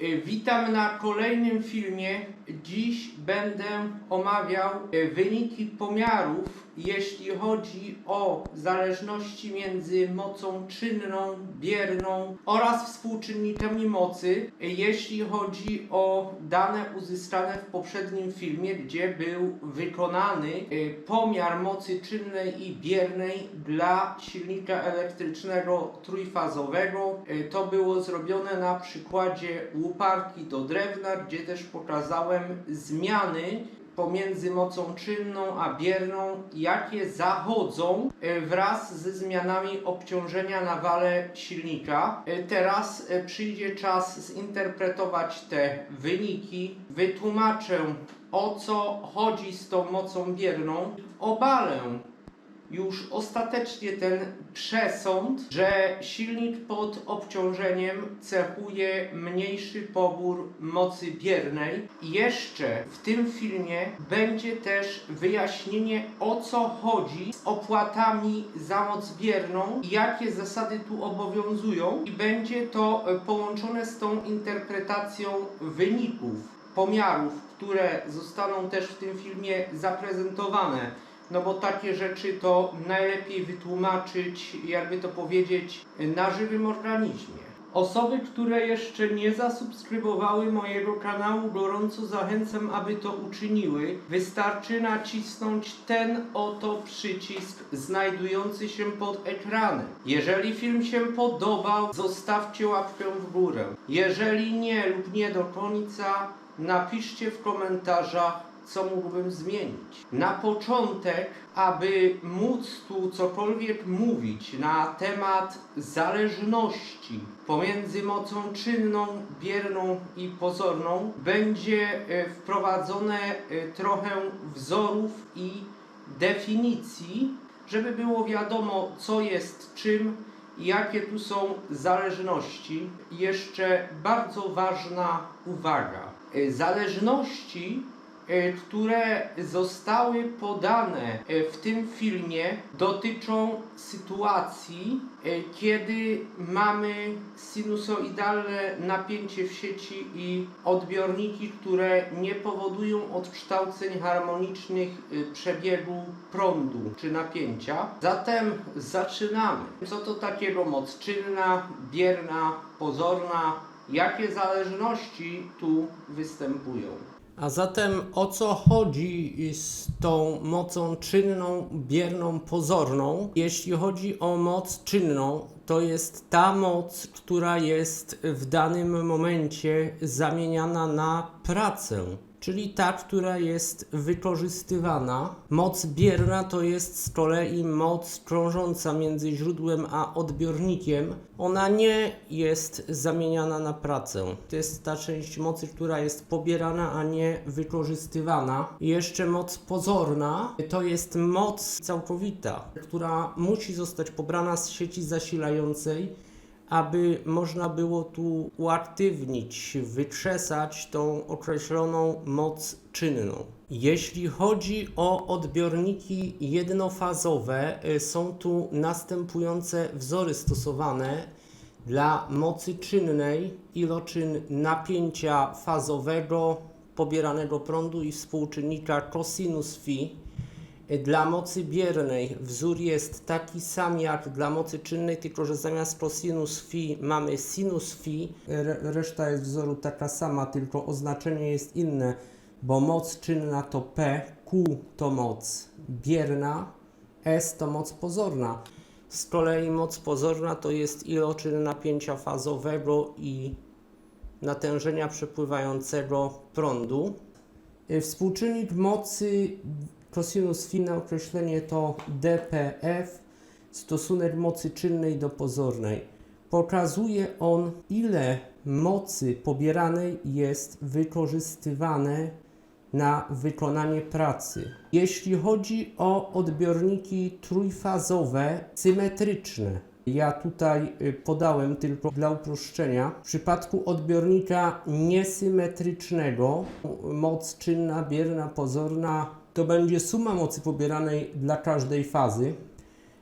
Y, Witam na kolejnym filmie. Dziś będę omawiał y, wyniki pomiarów, jeśli chodzi o zależności między mocą czynną, bierną oraz współczynnikami mocy, jeśli chodzi o dane uzyskane w poprzednim filmie, gdzie był wykonany y, pomiar mocy czynnej i biernej dla silnika elektrycznego trójfazowego. Y, To było zrobione na przykładzie łuparki do drewna, gdzie też pokazałem zmiany pomiędzy mocą czynną a bierną, jakie zachodzą e, wraz ze zmianami obciążenia na wale silnika. E, Teraz e, przyjdzie czas zinterpretować te wyniki. Wytłumaczę o co chodzi z tą mocą bierną. Obalę już ostatecznie ten przesąd, że silnik pod obciążeniem cechuje mniejszy pobór mocy biernej. Jeszcze w tym filmie będzie też wyjaśnienie o co chodzi z opłatami za moc bierną i jakie zasady tu obowiązują i będzie to połączone z tą interpretacją wyników, pomiarów, które zostaną też w tym filmie zaprezentowane no bo takie rzeczy to najlepiej wytłumaczyć, jakby to powiedzieć, na żywym organizmie. Osoby, które jeszcze nie zasubskrybowały mojego kanału, gorąco zachęcam, aby to uczyniły. Wystarczy nacisnąć ten oto przycisk znajdujący się pod ekranem. Jeżeli film się podobał, zostawcie łapkę w górę. Jeżeli nie lub nie do końca, napiszcie w komentarzach, co mógłbym zmienić. Na początek, aby móc tu cokolwiek mówić na temat zależności pomiędzy mocą czynną, bierną i pozorną, będzie e, wprowadzone e, trochę wzorów i definicji, żeby było wiadomo, co jest czym jakie tu są zależności. Jeszcze bardzo ważna uwaga. E, Zależności które zostały podane e, w tym filmie, dotyczą sytuacji, e, kiedy mamy sinusoidalne napięcie w sieci i odbiorniki, które nie powodują odkształceń harmonicznych e, przebiegu prądu czy napięcia. Zatem zaczynamy. Co to takiego moc czynna, bierna, pozorna? Jakie zależności tu występują? A zatem o co chodzi z tą mocą czynną, bierną, pozorną? Jeśli chodzi o moc czynną, to jest ta moc, która jest w danym momencie zamieniana na pracę. Czyli ta, która jest wykorzystywana. Moc bierna to jest z kolei moc krążąca między źródłem a odbiornikiem. Ona nie jest zamieniana na pracę. To jest ta część mocy, która jest pobierana, a nie wykorzystywana. I jeszcze moc pozorna to jest moc całkowita, która musi zostać pobrana z sieci zasilającej aby można było tu uaktywnić, wykrzesać tą określoną moc czynną. Jeśli chodzi o odbiorniki jednofazowe, y, są tu następujące wzory stosowane dla mocy czynnej, iloczyn napięcia fazowego pobieranego prądu i współczynnika cosinus phi. Dla mocy biernej wzór jest taki sam jak dla mocy czynnej, tylko że zamiast cosinus phi mamy sinus phi. Re- Reszta jest wzoru taka sama, tylko oznaczenie jest inne, bo moc czynna to P, Q to moc bierna, S to moc pozorna. Z kolei moc pozorna to jest iloczyn napięcia fazowego i natężenia przepływającego prądu. Współczynnik mocy cosinus phi na określenie to dpf, stosunek mocy czynnej do pozornej. Pokazuje on, ile mocy pobieranej jest wykorzystywane na wykonanie pracy. Jeśli chodzi o odbiorniki trójfazowe, symetryczne, ja tutaj y, podałem tylko dla uproszczenia. W przypadku odbiornika niesymetrycznego, moc czynna, bierna, pozorna, to będzie suma mocy pobieranej dla każdej fazy.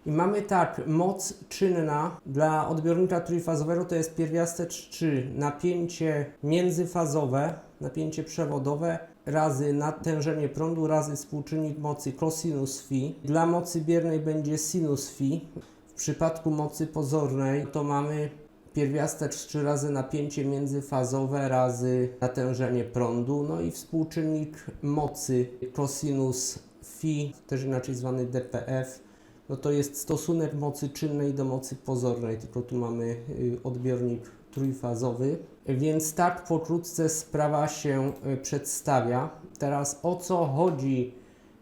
I mamy tak, moc czynna dla odbiornika trójfazowego to jest pierwiastek 3, napięcie międzyfazowe, napięcie przewodowe razy natężenie prądu razy współczynnik mocy cosinus phi. Dla mocy biernej będzie sinus phi. W przypadku mocy pozornej to mamy pierwiastek 3 razy napięcie międzyfazowe razy natężenie prądu, no i współczynnik mocy cosinus phi, też inaczej zwany dpf, no to jest stosunek mocy czynnej do mocy pozornej, tylko tu mamy y, odbiornik trójfazowy. Więc tak pokrótce sprawa się y, przedstawia. Teraz o co chodzi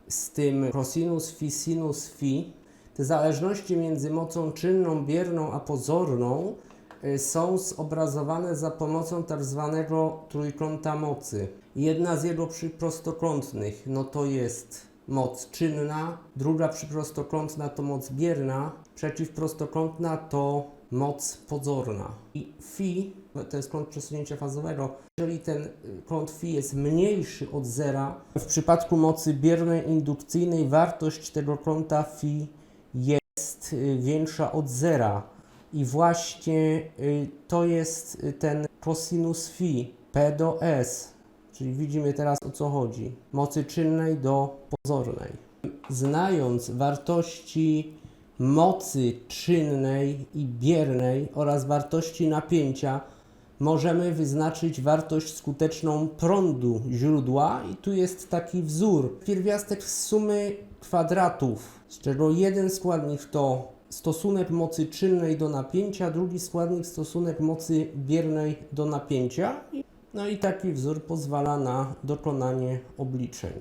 z tym cosinus phi, sinus phi? Te zależności między mocą czynną, bierną a pozorną są zobrazowane za pomocą tak zwanego trójkąta mocy. Jedna z jego przyprostokątnych, no to jest moc czynna, druga przyprostokątna to moc bierna, przeciwprostokątna to moc pozorna. I phi, to jest kąt przesunięcia fazowego, jeżeli ten y, kąt phi jest mniejszy od zera, w przypadku mocy biernej indukcyjnej wartość tego kąta phi jest y, większa od zera. I właśnie y, to jest y, ten cosinus phi, P do S, czyli widzimy teraz o co chodzi. Mocy czynnej do pozornej. Znając wartości mocy czynnej i biernej oraz wartości napięcia, możemy wyznaczyć wartość skuteczną prądu źródła i tu jest taki wzór. Pierwiastek z sumy kwadratów, z czego jeden składnik to stosunek mocy czynnej do napięcia, drugi składnik stosunek mocy biernej do napięcia. No i taki wzór pozwala na dokonanie obliczeń.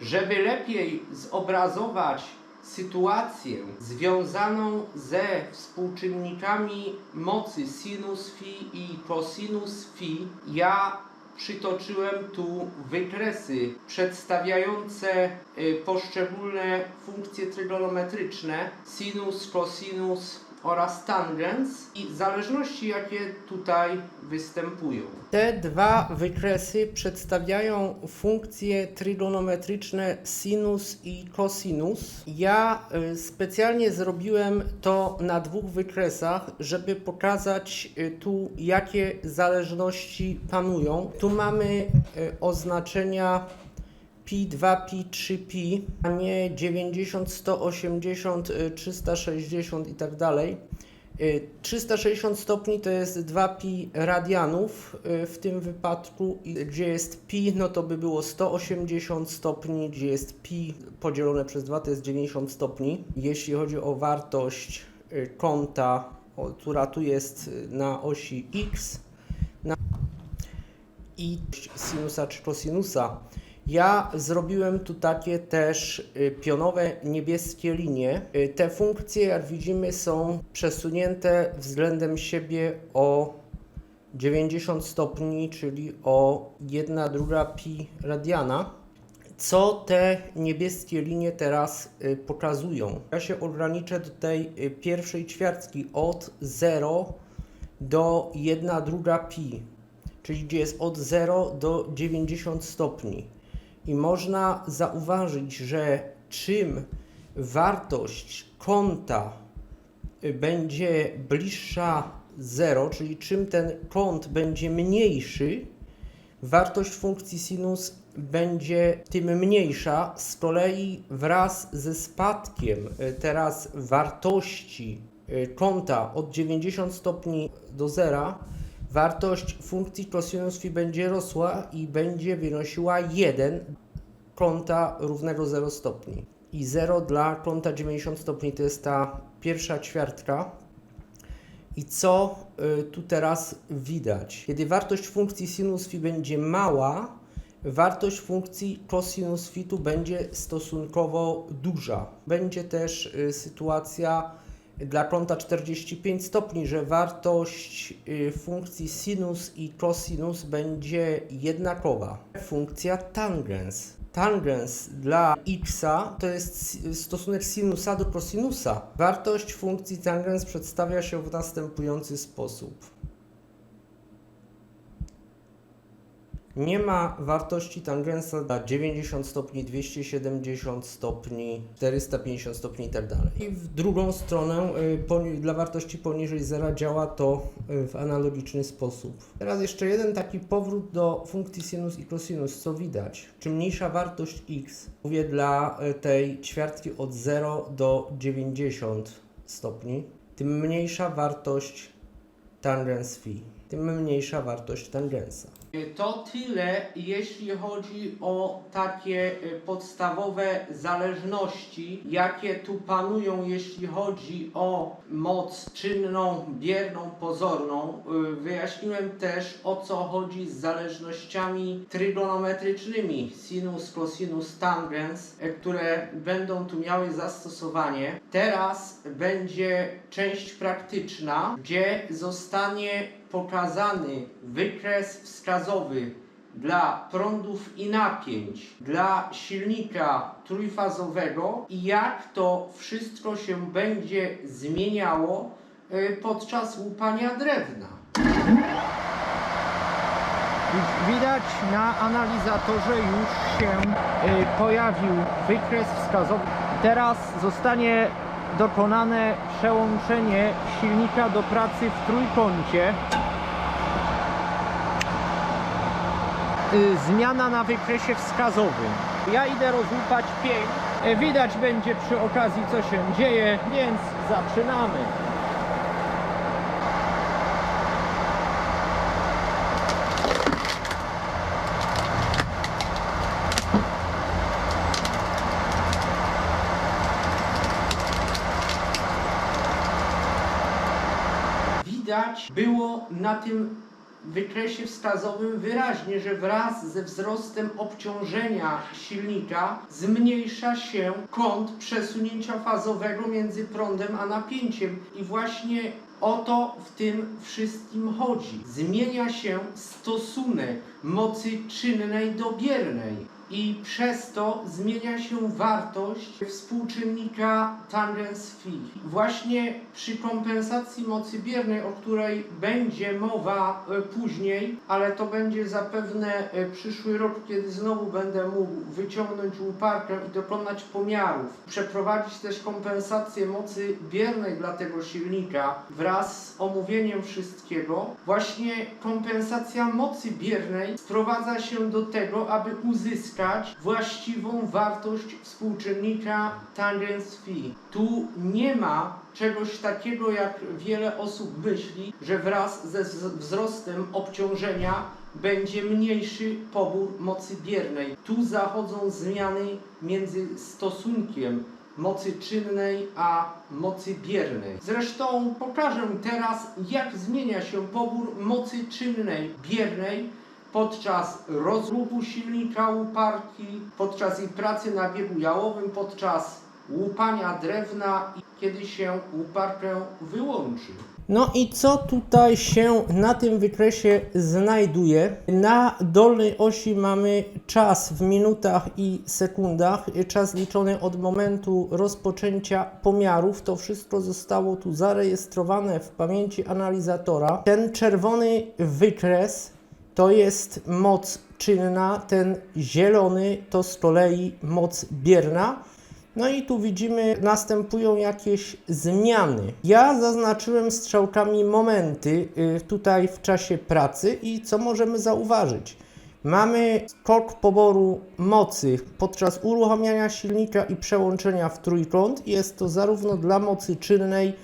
Żeby lepiej zobrazować sytuację związaną ze współczynnikami mocy sinus phi i cosinus phi, ja przytoczyłem tu wykresy przedstawiające y, poszczególne funkcje trygonometryczne sinus, cosinus oraz tangens i zależności jakie tutaj występują. Te dwa wykresy przedstawiają funkcje trygonometryczne sinus i cosinus. Ja y, specjalnie zrobiłem to na dwóch wykresach, żeby pokazać y, tu jakie zależności panują. Tu mamy y, oznaczenia pi 2, pi 3, pi, a nie 90, 180, y, 360 i tak dalej. Y, 360 stopni to jest 2 pi radianów y, w tym wypadku, gdzie jest pi, no to by było 180 stopni, gdzie jest pi podzielone przez 2 to jest 90 stopni. Jeśli chodzi o wartość y, kąta, która tu jest y, na osi x, na i sinusa czy kosinusa. Ja zrobiłem tu takie też y, pionowe niebieskie linie. Y, Te funkcje, jak widzimy, są przesunięte względem siebie o 90 stopni, czyli o 1 druga pi radiana. Co te niebieskie linie teraz y, pokazują? Ja się ograniczę do tej pierwszej ćwiartki od 0 do 1 druga pi, czyli gdzie jest od 0 do 90 stopni. I można zauważyć, że czym wartość kąta y, będzie bliższa 0, czyli czym ten kąt będzie mniejszy, wartość funkcji sinus będzie tym mniejsza. Z kolei wraz ze spadkiem y, teraz wartości y, kąta od 90 stopni do zera, wartość funkcji cosinus będzie rosła i będzie wynosiła 1 kąta równego 0 stopni. I 0 dla kąta 90 stopni to jest ta pierwsza ćwiartka. I co y, tu teraz widać? Kiedy wartość funkcji sinus phi będzie mała, wartość funkcji cosinus phi tu będzie stosunkowo duża. Będzie też y, sytuacja dla kąta 45 stopni, że wartość y, funkcji sinus i cosinus będzie jednakowa. Funkcja tangens. Tangens dla x to jest stosunek sinusa do cosinusa. Wartość funkcji tangens przedstawia się w następujący sposób. Nie ma wartości tangensa na 90 stopni, 270 stopni, 450 stopni i tak. I w drugą stronę, y, dla wartości poniżej zera działa to y, w analogiczny sposób. Teraz jeszcze jeden taki powrót do funkcji sinus i cosinus, co widać. Czym mniejsza wartość x, mówię dla y, tej ćwiartki od 0 do 90 stopni, tym mniejsza wartość tangens phi, tym mniejsza wartość tangensa. To tyle, jeśli chodzi o takie y, podstawowe zależności, jakie tu panują, jeśli chodzi o moc czynną, bierną, pozorną. Y, Wyjaśniłem też, o co chodzi z zależnościami trygonometrycznymi sinus, cosinus, tangens, y, które będą tu miały zastosowanie. Teraz będzie część praktyczna, gdzie zostanie pokazany wykres wskazowy dla prądów i napięć, dla silnika trójfazowego i jak to wszystko się będzie zmieniało y, podczas łupania drewna. Widać na analizatorze już się y, pojawił wykres wskazowy. Teraz zostanie dokonane przełączenie silnika do pracy w trójkącie. Y, Zmiana na wykresie wskazowym. Ja idę rozłupać pień. Y, Widać będzie przy okazji co się dzieje, więc zaczynamy. Widać było na tym wykresie wskazowym wyraźnie, że wraz ze wzrostem obciążenia silnika zmniejsza się kąt przesunięcia fazowego między prądem a napięciem i właśnie o to w tym wszystkim chodzi. Zmienia się stosunek mocy czynnej do biernej i przez to zmienia się wartość współczynnika tangens phi. Właśnie przy kompensacji mocy biernej, o której będzie mowa e, później, ale to będzie zapewne e, przyszły rok, kiedy znowu będę mógł wyciągnąć łuparkę i dokonać pomiarów, przeprowadzić też kompensację mocy biernej dla tego silnika wraz z omówieniem wszystkiego. Właśnie kompensacja mocy biernej sprowadza się do tego, aby uzyskać właściwą wartość współczynnika tangens phi. Tu nie ma czegoś takiego, jak wiele osób myśli, że wraz ze wzrostem obciążenia będzie mniejszy pobór mocy biernej. Tu zachodzą zmiany między stosunkiem mocy czynnej a mocy biernej. Zresztą pokażę teraz, jak zmienia się pobór mocy czynnej biernej podczas rozruchu silnika łuparki, podczas jej pracy na biegu jałowym, podczas łupania drewna i kiedy się łuparkę wyłączy. No i co tutaj się na tym wykresie znajduje? Na dolnej osi mamy czas w minutach i sekundach, czas liczony od momentu rozpoczęcia pomiarów. To wszystko zostało tu zarejestrowane w pamięci analizatora. Ten czerwony wykres to jest moc czynna, ten zielony to z kolei moc bierna. No i tu widzimy, następują jakieś zmiany. Ja zaznaczyłem strzałkami momenty y, tutaj w czasie pracy i co możemy zauważyć? Mamy skok poboru mocy podczas uruchamiania silnika i przełączenia w trójkąt. Jest to zarówno dla mocy czynnej,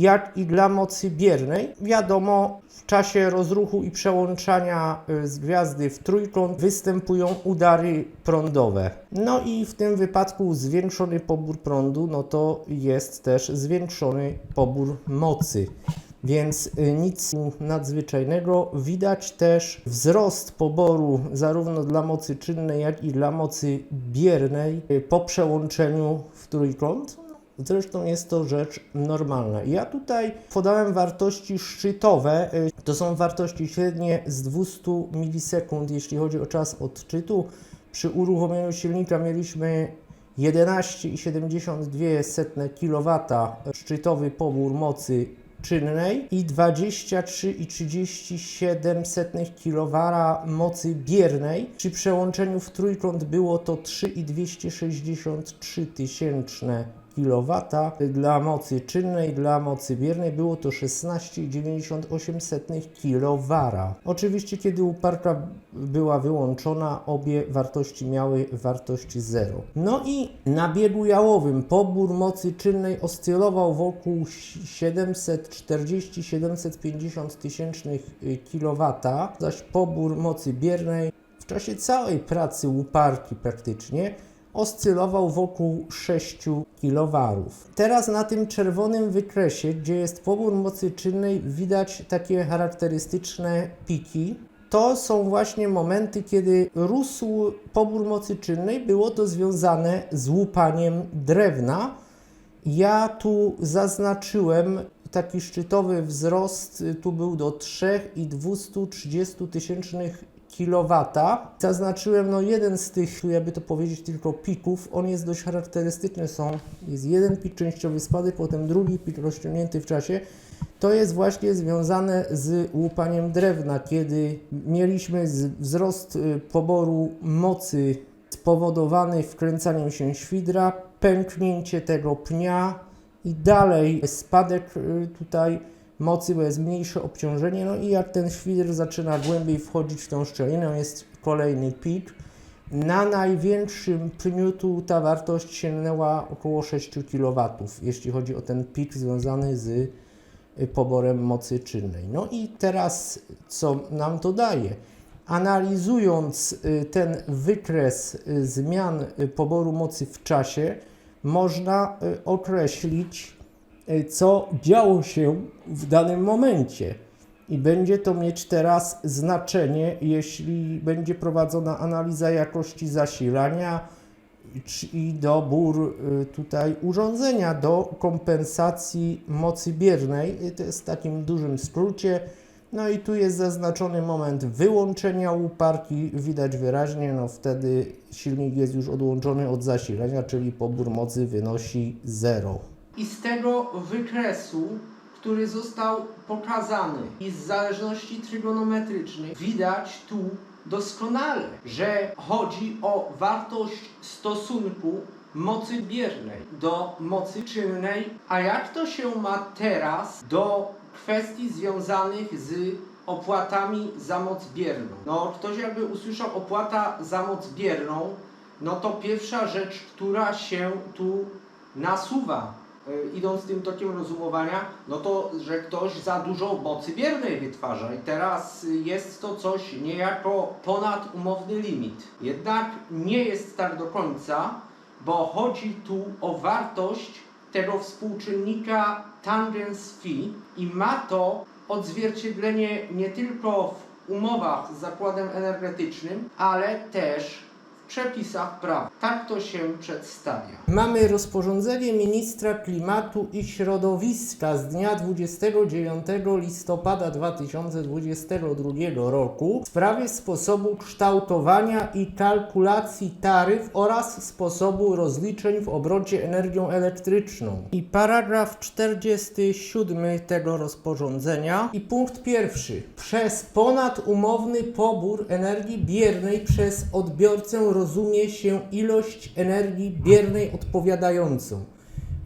jak i dla mocy biernej. Wiadomo, w czasie rozruchu i przełączania y, z gwiazdy w trójkąt występują udary prądowe. No i w tym wypadku zwiększony pobór prądu, no to jest też zwiększony pobór mocy. Więc y, nic nadzwyczajnego. Widać też wzrost poboru zarówno dla mocy czynnej, jak i dla mocy biernej y, po przełączeniu w trójkąt. Zresztą jest to rzecz normalna. Ja tutaj podałem wartości szczytowe. y, To są wartości średnie z 200 milisekund, jeśli chodzi o czas odczytu. Przy uruchomieniu silnika mieliśmy 11,72 kW szczytowy pobór mocy czynnej i 23,37 kW mocy biernej. Przy przełączeniu w trójkąt było to 3,263 tysięczne kW. Dla mocy czynnej, dla mocy biernej było to 16,98 kW. Oczywiście, kiedy uparka była wyłączona, obie wartości miały wartość 0. No i na biegu jałowym pobór mocy czynnej oscylował wokół 740-750 tysięcznych kW, zaś pobór mocy biernej w czasie całej pracy łuparki praktycznie oscylował wokół 6 kW. Teraz na tym czerwonym wykresie, gdzie jest pobór mocy czynnej, widać takie charakterystyczne piki. To są właśnie momenty, kiedy rósł pobór mocy czynnej. Było to związane z łupaniem drewna. Ja tu zaznaczyłem taki szczytowy wzrost, tu był do 3,230 tysięcznych kilowata. Zaznaczyłem no jeden z tych, jakby to powiedzieć, tylko pików. On jest dość charakterystyczny. Są, jest jeden pik częściowy spadek, potem drugi pik rozciągnięty w czasie. To jest właśnie związane z łupaniem drewna, kiedy mieliśmy wzrost y, poboru mocy spowodowany wkręcaniem się świdra, pęknięcie tego pnia i dalej spadek y, tutaj mocy, bo jest mniejsze obciążenie. No i jak ten świder zaczyna głębiej wchodzić w tą szczelinę, jest kolejny pik. Na największym pniu tu ta wartość sięgnęła około 6 kW, jeśli chodzi o ten pik związany z y, poborem mocy czynnej. No i teraz co nam to daje? Analizując y, ten wykres y, zmian poboru mocy w czasie, można określić, co działo się w danym momencie. I będzie to mieć teraz znaczenie, jeśli będzie prowadzona analiza jakości zasilania i dobór y, tutaj urządzenia do kompensacji mocy biernej. Y, To jest w takim dużym skrócie. No i tu jest zaznaczony moment wyłączenia łuparki. Widać wyraźnie, no wtedy silnik jest już odłączony od zasilania, czyli pobór mocy wynosi 0. I z tego wykresu, który został pokazany i z zależności trygonometrycznej widać tu doskonale, że chodzi o wartość stosunku mocy biernej do mocy czynnej. A jak to się ma teraz do kwestii związanych z opłatami za moc bierną? No, ktoś jakby usłyszał opłata za moc bierną, no to pierwsza rzecz, która się tu nasuwa, idąc tym tokiem rozumowania, no to, że ktoś za dużo mocy biernej wytwarza i teraz jest to coś niejako ponad umowny limit. Jednak nie jest tak do końca, bo chodzi tu o wartość tego współczynnika tangens phi i ma to odzwierciedlenie nie tylko w umowach z zakładem energetycznym, ale też przepisach prawa. Tak to się przedstawia. Mamy rozporządzenie ministra klimatu i środowiska z dnia 29 listopada 2022 roku w sprawie sposobu kształtowania i kalkulacji taryf oraz sposobu rozliczeń w obrocie energią elektryczną. I paragraf 47 tego rozporządzenia i punkt pierwszy. Przez ponadumowny pobór energii biernej przez odbiorcę rozumie się ilość energii biernej odpowiadającą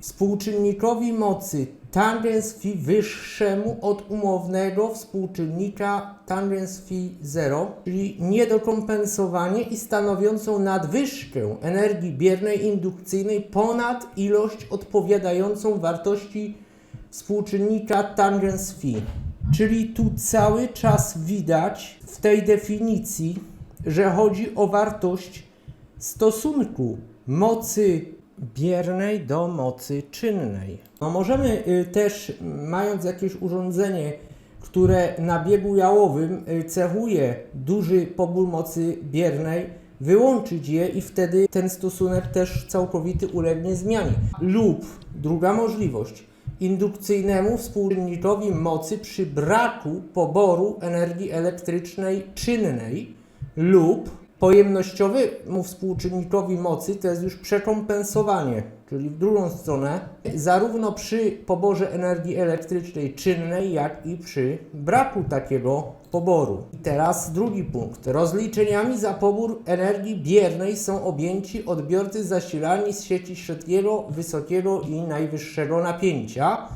współczynnikowi mocy tangens phi wyższemu od umownego współczynnika tangens phi 0, czyli niedokompensowanie i stanowiącą nadwyżkę energii biernej indukcyjnej ponad ilość odpowiadającą wartości współczynnika tangens phi. Czyli tu cały czas widać w tej definicji, że chodzi o wartość stosunku mocy biernej do mocy czynnej. No możemy y, też, mając jakieś urządzenie, które na biegu jałowym y, cechuje duży pobór mocy biernej, wyłączyć je i wtedy ten stosunek też całkowity ulegnie zmianie. Lub druga możliwość, indukcyjnemu współczynnikowi mocy przy braku poboru energii elektrycznej czynnej lub pojemnościowemu współczynnikowi mocy to jest już przekompensowanie, czyli w drugą stronę, zarówno przy poborze energii elektrycznej czynnej, jak i przy braku takiego poboru. I teraz drugi punkt. Rozliczeniami za pobór energii biernej są objęci odbiorcy zasilani z sieci średniego, wysokiego i najwyższego napięcia,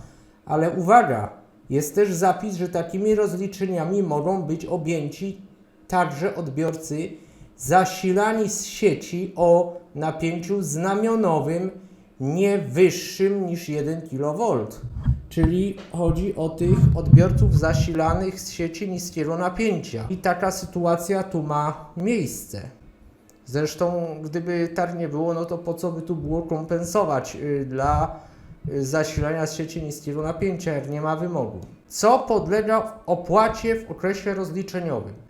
ale uwaga, jest też zapis, że takimi rozliczeniami mogą być objęci także odbiorcy zasilani z sieci o napięciu znamionowym nie wyższym niż 1 kV. Czyli chodzi o tych odbiorców zasilanych z sieci niskiego napięcia. I taka sytuacja tu ma miejsce. Zresztą, gdyby tak nie było, no to po co by tu było kompensować y, dla y, zasilania z sieci niskiego napięcia, jak nie ma wymogu? Co podlega opłacie w okresie rozliczeniowym?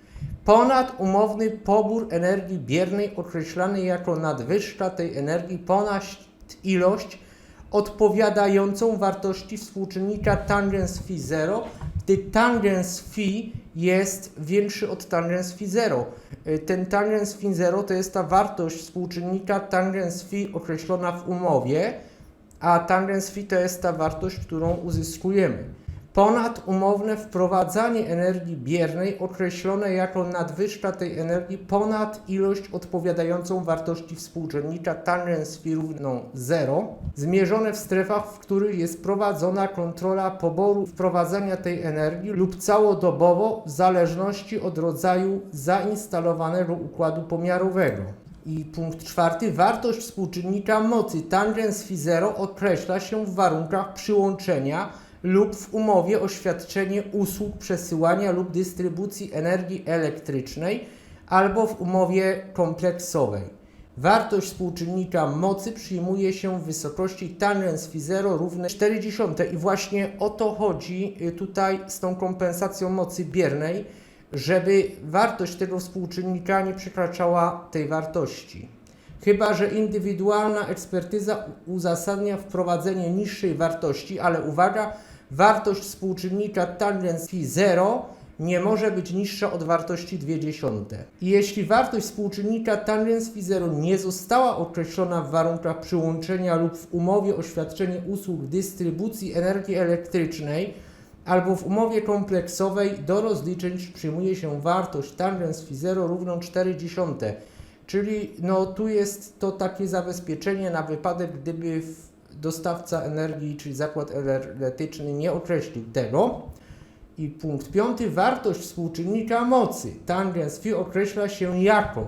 Ponad umowny pobór energii biernej określany jako nadwyżka tej energii ponad ilość odpowiadającą wartości współczynnika tangens phi 0, gdy tangens phi jest większy od tangens phi 0. Y, Ten tangens phi 0 to jest ta wartość współczynnika tangens phi określona w umowie, a tangens phi to jest ta wartość, którą uzyskujemy. Ponadumowne wprowadzanie energii biernej określone jako nadwyżka tej energii ponad ilość odpowiadającą wartości współczynnika tangens równą 0, zmierzone w strefach, w których jest prowadzona kontrola poboru wprowadzania tej energii lub całodobowo w zależności od rodzaju zainstalowanego układu pomiarowego. I punkt czwarty. Wartość współczynnika mocy tangens phi 0 określa się w warunkach przyłączenia lub w umowie o świadczenie usług przesyłania lub dystrybucji energii elektrycznej albo w umowie kompleksowej. Wartość współczynnika mocy przyjmuje się w wysokości tangens phi 0 równe 40 i właśnie o to chodzi y, tutaj z tą kompensacją mocy biernej, żeby wartość tego współczynnika nie przekraczała tej wartości. Chyba, że indywidualna ekspertyza uzasadnia wprowadzenie niższej wartości, ale uwaga, wartość współczynnika tangens phi 0 nie może być niższa od wartości 0,2. I jeśli wartość współczynnika tangens phi 0 nie została określona w warunkach przyłączenia lub w umowie o świadczenie usług dystrybucji energii elektrycznej, albo w umowie kompleksowej do rozliczeń przyjmuje się wartość tangens phi 0 równą 0,4. Czyli no, tu jest to takie zabezpieczenie na wypadek, gdyby w- dostawca energii, czyli zakład energetyczny nie określił tego. I punkt piąty, wartość współczynnika mocy tangens phi określa się jako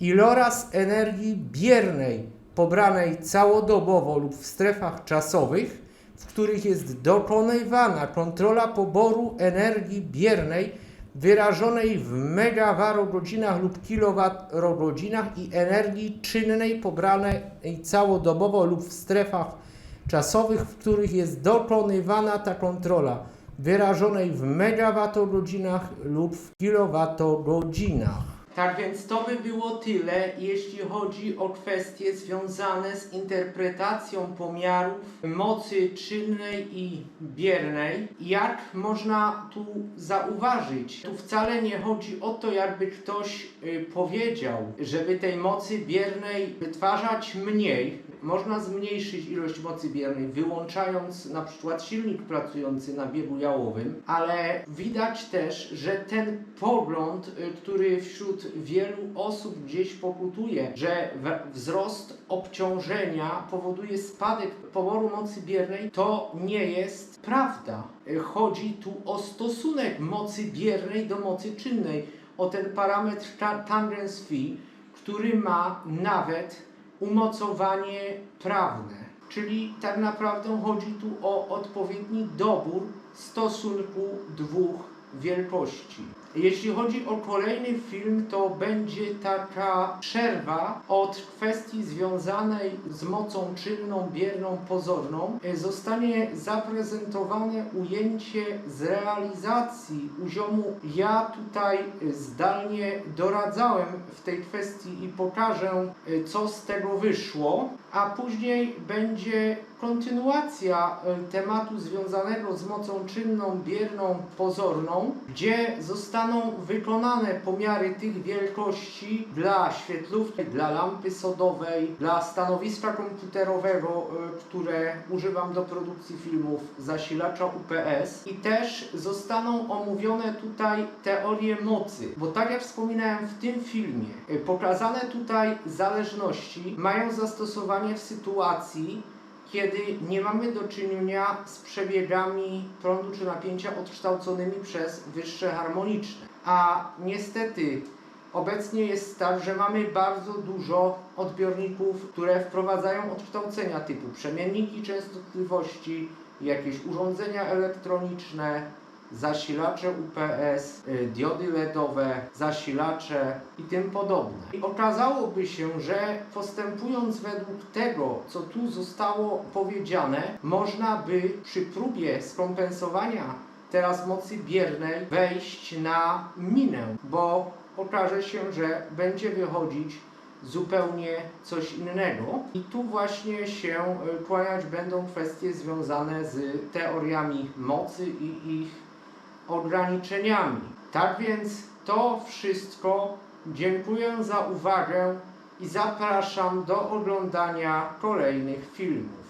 iloraz energii biernej pobranej całodobowo lub w strefach czasowych, w których jest dokonywana kontrola poboru energii biernej wyrażonej w megawarogodzinach lub kilowatogodzinach i energii czynnej pobranej całodobowo lub w strefach czasowych, w których jest dokonywana ta kontrola, wyrażonej w megawatogodzinach lub w kilowatogodzinach. Tak więc to by było tyle, jeśli chodzi o kwestie związane z interpretacją pomiarów mocy czynnej i biernej. Jak można tu zauważyć, tu wcale nie chodzi o to, jakby ktoś y, powiedział, żeby tej mocy biernej wytwarzać mniej. Można zmniejszyć ilość mocy biernej, wyłączając na przykład silnik pracujący na biegu jałowym, ale widać też, że ten pogląd, y, który wśród wielu osób gdzieś pokutuje, że wzrost obciążenia powoduje spadek poboru mocy biernej, to nie jest prawda. Y, Chodzi tu o stosunek mocy biernej do mocy czynnej, o ten parametr ta- tangens phi, który ma nawet umocowanie prawne. Czyli tak naprawdę chodzi tu o odpowiedni dobór stosunku dwóch wielkości. Jeśli chodzi o kolejny film, to będzie taka przerwa od kwestii związanej z mocą czynną, bierną, pozorną. E, Zostanie zaprezentowane ujęcie z realizacji uziomu. Ja tutaj e, zdalnie doradzałem w tej kwestii i pokażę, e, co z tego wyszło, a później będzie kontynuacja e, tematu związanego z mocą czynną, bierną, pozorną, gdzie zostaną wykonane pomiary tych wielkości dla świetlówki, dla lampy sodowej, dla stanowiska komputerowego, e, które używam do produkcji filmów, zasilacza UPS i też zostaną omówione tutaj teorie mocy, bo tak jak wspominałem w tym filmie, e, pokazane tutaj zależności mają zastosowanie w sytuacji, kiedy nie mamy do czynienia z przebiegami prądu czy napięcia odkształconymi przez wyższe harmoniczne. A niestety obecnie jest tak, że mamy bardzo dużo odbiorników, które wprowadzają odkształcenia typu przemienniki częstotliwości, jakieś urządzenia elektroniczne, zasilacze UPS, y, diody LEDowe, zasilacze i tym podobne. I okazałoby się, że postępując według tego, co tu zostało powiedziane, można by przy próbie skompensowania teraz mocy biernej wejść na minę, bo okaże się, że będzie wychodzić zupełnie coś innego. I tu właśnie się y, kłaniać będą kwestie związane z teoriami mocy i ich ograniczeniami. Tak więc to wszystko. Dziękuję za uwagę i zapraszam do oglądania kolejnych filmów.